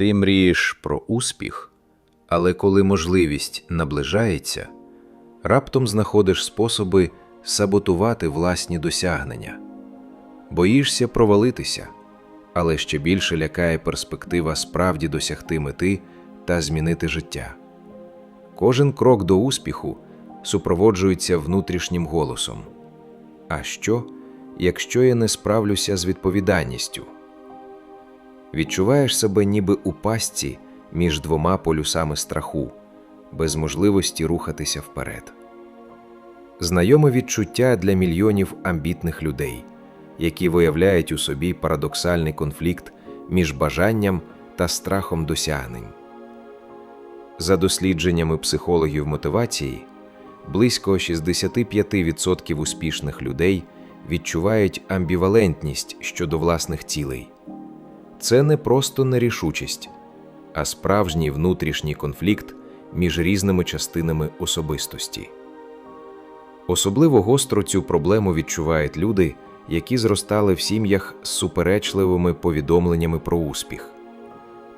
Ти мрієш про успіх, але коли можливість наближається, раптом знаходиш способи саботувати власні досягнення. Боїшся провалитися, але ще більше лякає перспектива справді досягти мети та змінити життя. Кожен крок до успіху супроводжується внутрішнім голосом. А що, якщо я не справлюся з відповідальністю? Відчуваєш себе ніби у пастці між двома полюсами страху, без можливості рухатися вперед. Знайоме відчуття для мільйонів амбітних людей, які виявляють у собі парадоксальний конфлікт між бажанням та страхом досягнень. За дослідженнями психологів мотивації, близько 65% успішних людей відчувають амбівалентність щодо власних цілей. Це не просто нерішучість, а справжній внутрішній конфлікт між різними частинами особистості. Особливо гостро цю проблему відчувають люди, які зростали в сім'ях з суперечливими повідомленнями про успіх.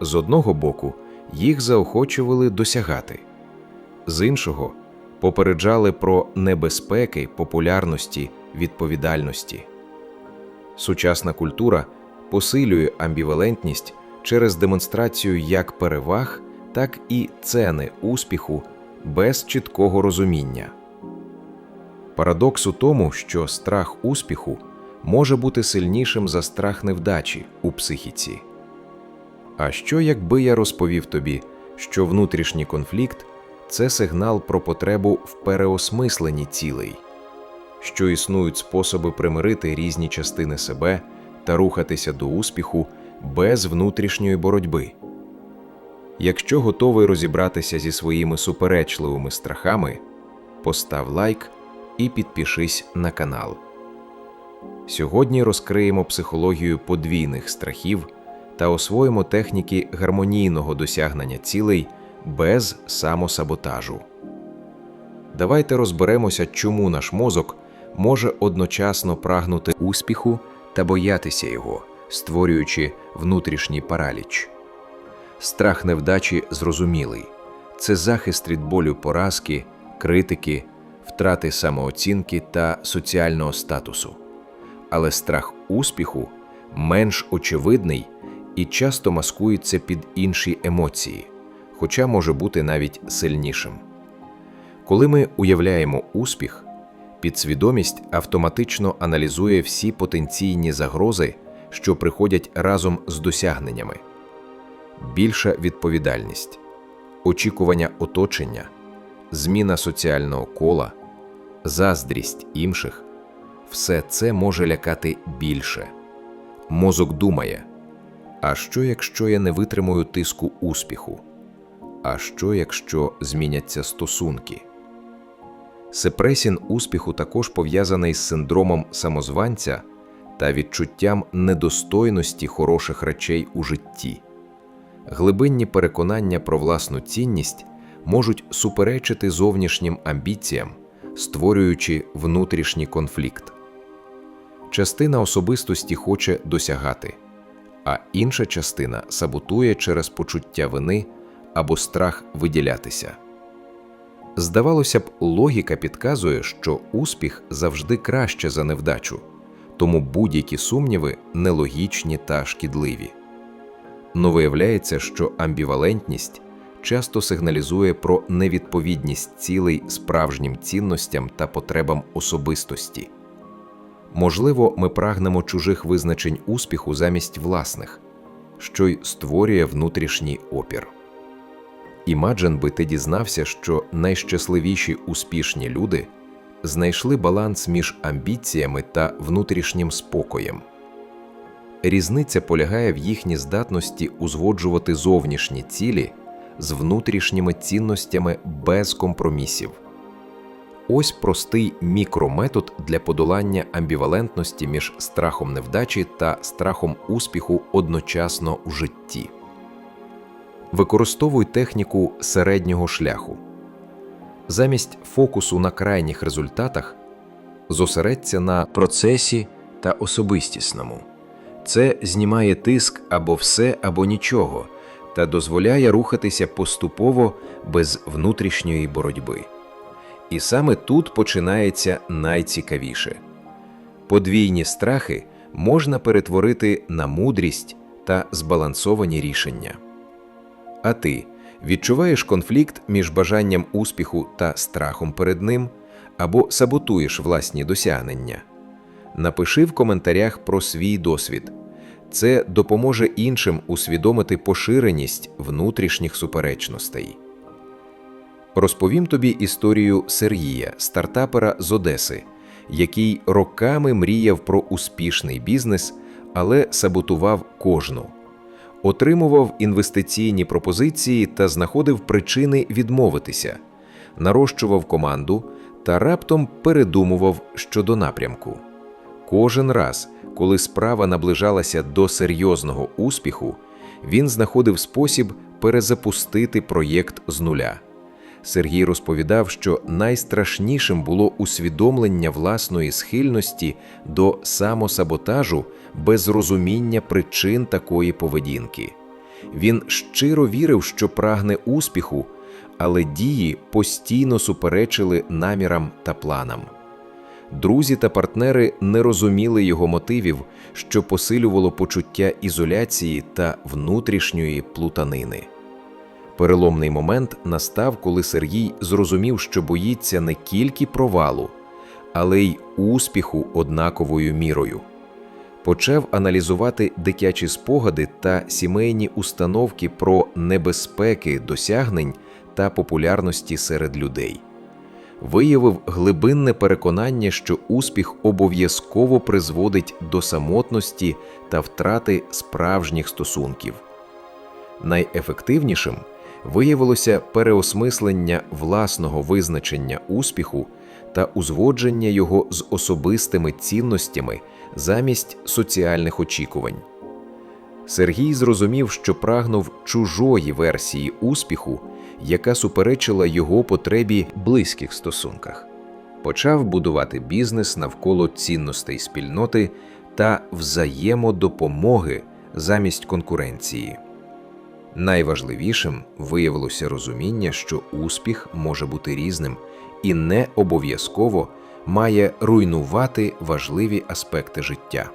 З одного боку, їх заохочували досягати, з іншого попереджали про небезпеки популярності, відповідальності. Сучасна культура посилює амбівалентність через демонстрацію як переваг, так і цени успіху без чіткого розуміння. Парадокс у тому, що страх успіху може бути сильнішим за страх невдачі у психіці. А що якби я розповів тобі, що внутрішній конфлікт це сигнал про потребу в переосмисленні цілей, що існують способи примирити різні частини себе та рухатися до успіху без внутрішньої боротьби? Якщо готовий розібратися зі своїми суперечливими страхами, постав лайк і підпишись на канал. Сьогодні розкриємо психологію подвійних страхів та освоїмо техніки гармонійного досягнення цілей без самосаботажу. Давайте розберемося, чому наш мозок може одночасно прагнути успіху та боятися його, створюючи внутрішній параліч. Страх невдачі зрозумілий це захист від болю поразки, критики, втрати самооцінки та соціального статусу. Але страх успіху менш очевидний і часто маскується під інші емоції, хоча може бути навіть сильнішим. Коли ми уявляємо успіх, підсвідомість автоматично аналізує всі потенційні загрози, що приходять разом з досягненнями, більша відповідальність, очікування оточення, зміна соціального кола, заздрість інших все це може лякати більше. Мозок думає: а що, якщо я не витримую тиску успіху? А що, якщо зміняться стосунки? Сепресін успіху також пов'язаний з синдромом самозванця та відчуттям недостойності хороших речей у житті. Глибинні переконання про власну цінність можуть суперечити зовнішнім амбіціям, створюючи внутрішній конфлікт. Частина особистості хоче досягати, а інша частина саботує через почуття вини або страх виділятися. Здавалося б, логіка підказує, що успіх завжди краще за невдачу, тому будь-які сумніви нелогічні та шкідливі. Но виявляється, що амбівалентність часто сигналізує про невідповідність цілей справжнім цінностям та потребам особистості. Можливо, ми прагнемо чужих визначень успіху замість власних, що й створює внутрішній опір. Імаджен би ти дізнався, що найщасливіші успішні люди знайшли баланс між амбіціями та внутрішнім спокоєм. Різниця полягає в їхній здатності узгоджувати зовнішні цілі з внутрішніми цінностями без компромісів. Ось простий мікрометод для подолання амбівалентності між страхом невдачі та страхом успіху одночасно у житті. Використовуй техніку середнього шляху. Замість фокусу на крайніх результатах зосередься на процесі та особистісному. Це знімає тиск або все, або нічого та дозволяє рухатися поступово без внутрішньої боротьби. І саме тут починається найцікавіше. Подвійні страхи можна перетворити на мудрість та збалансовані рішення. А ти відчуваєш конфлікт між бажанням успіху та страхом перед ним або саботуєш власні досягнення? Напиши в коментарях про свій досвід. Це допоможе іншим усвідомити поширеність внутрішніх суперечностей. Розповім тобі історію Сергія, стартапера з Одеси, який роками мріяв про успішний бізнес, але саботував кожну. Отримував інвестиційні пропозиції та знаходив причини відмовитися, нарощував команду та раптом передумував щодо напрямку. Кожен раз, коли справа наближалася до серйозного успіху, він знаходив спосіб перезапустити проєкт з нуля. Сергій розповідав, що найстрашнішим було усвідомлення власної схильності до самосаботажу без розуміння причин такої поведінки. Він щиро вірив, що прагне успіху, але дії постійно суперечили намірам та планам. Друзі та партнери не розуміли його мотивів, що посилювало почуття ізоляції та внутрішньої плутанини. Переломний момент настав, коли Сергій зрозумів, що боїться не тільки провалу, але й успіху однаковою мірою. Почав аналізувати дитячі спогади та сімейні установки про небезпеки досягнень та популярності серед людей. Виявив глибинне переконання, що успіх обов'язково призводить до самотності та втрати справжніх стосунків. Найефективнішим виявилося переосмислення власного визначення успіху та узгодження його з особистими цінностями замість соціальних очікувань. Сергій зрозумів, що прагнув чужої версії успіху, яка суперечила його потребі близьких стосунках, почав будувати бізнес навколо цінностей спільноти та взаємодопомоги замість конкуренції. Найважливішим виявилося розуміння, що успіх може бути різним і не обов'язково має руйнувати важливі аспекти життя.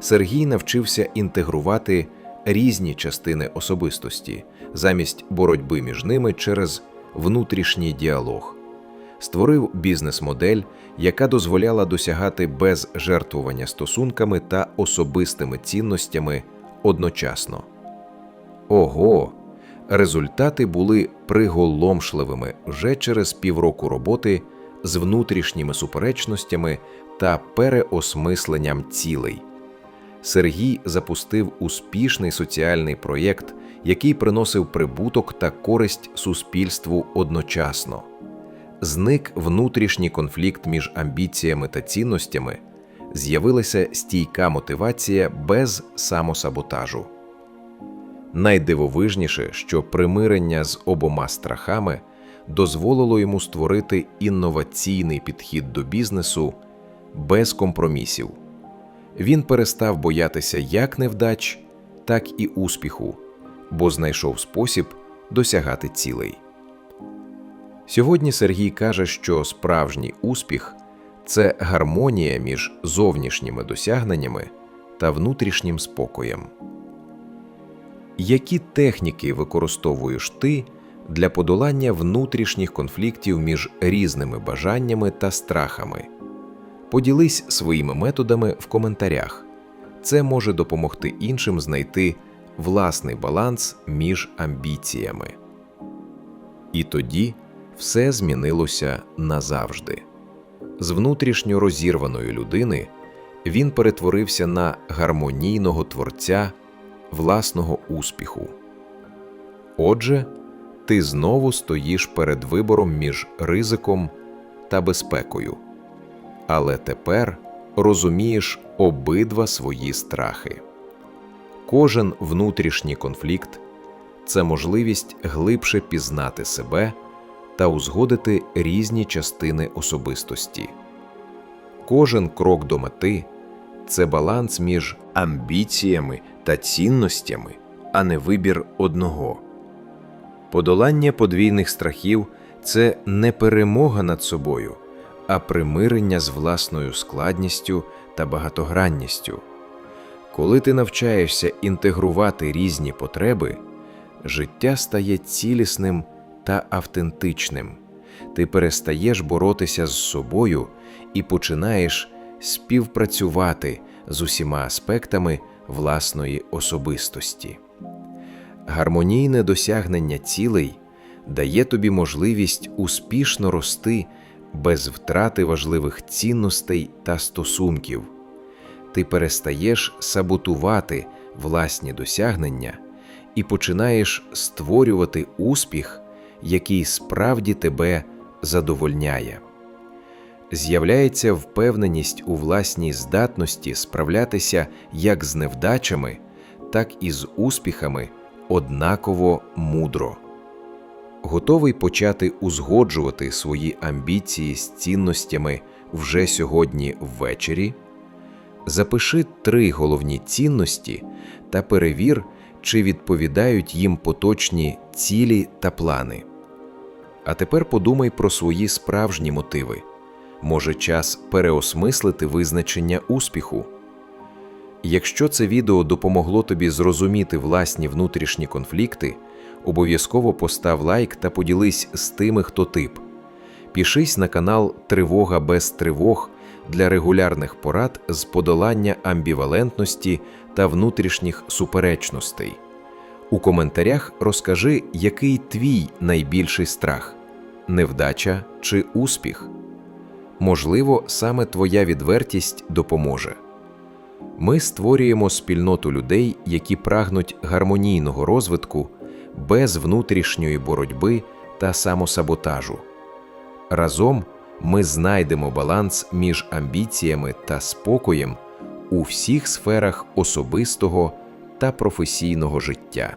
Сергій навчився інтегрувати різні частини особистості замість боротьби між ними через внутрішній діалог, створив бізнес-модель, яка дозволяла досягати без жертвування стосунками та особистими цінностями одночасно. Ого! Результати були приголомшливими вже через півроку роботи з внутрішніми суперечностями та переосмисленням цілей. Сергій запустив успішний соціальний проєкт, який приносив прибуток та користь суспільству одночасно. Зник внутрішній конфлікт між амбіціями та цінностями, з'явилася стійка мотивація без самосаботажу. Найдивовижніше, що примирення з обома страхами дозволило йому створити інноваційний підхід до бізнесу без компромісів. Він перестав боятися як невдач, так і успіху, бо знайшов спосіб досягати цілей. Сьогодні Сергій каже, що справжній успіх це гармонія між зовнішніми досягненнями та внутрішнім спокоєм. Які техніки використовуєш ти для подолання внутрішніх конфліктів між різними бажаннями та страхами? Поділись своїми методами в коментарях. Це може допомогти іншим знайти власний баланс між амбіціями. І тоді все змінилося назавжди. З внутрішньо розірваної людини він перетворився на гармонійного творця власного успіху. Отже, ти знову стоїш перед вибором між ризиком та безпекою, але тепер розумієш обидва свої страхи. Кожен внутрішній конфлікт це можливість глибше пізнати себе та узгодити різні частини особистості. Кожен крок до мети це баланс між амбіціями та цінностями, а не вибір одного. Подолання подвійних страхів це не перемога над собою, а примирення з власною складністю та багатогранністю. Коли ти навчаєшся інтегрувати різні потреби, життя стає цілісним та автентичним. Ти перестаєш боротися з собою і починаєш співпрацювати з усіма аспектами власної особистості. Гармонійне досягнення цілей дає тобі можливість успішно рости без втрати важливих цінностей та стосунків. Ти перестаєш саботувати власні досягнення і починаєш створювати успіх, який справді тебе задовольняє. З'являється впевненість у власній здатності справлятися як з невдачами, так і з успіхами однаково мудро. Готовий почати узгоджувати свої амбіції з цінностями вже сьогодні ввечері? Запиши три головні цінності та перевір, чи відповідають їм поточні цілі та плани. А тепер подумай про свої справжні мотиви. Може, час переосмислити визначення успіху. Якщо це відео допомогло тобі зрозуміти власні внутрішні конфлікти, обов'язково постав лайк та поділись з тими, хто тип. Пішись на канал Тривога без тривог для регулярних порад з подолання амбівалентності та внутрішніх суперечностей. У коментарях розкажи, який твій найбільший страх невдача чи успіх. Можливо, саме твоя відвертість допоможе. Ми створюємо спільноту людей, які прагнуть гармонійного розвитку без внутрішньої боротьби та самосаботажу. Разом ми знайдемо баланс між амбіціями та спокоєм у всіх сферах особистого та професійного життя.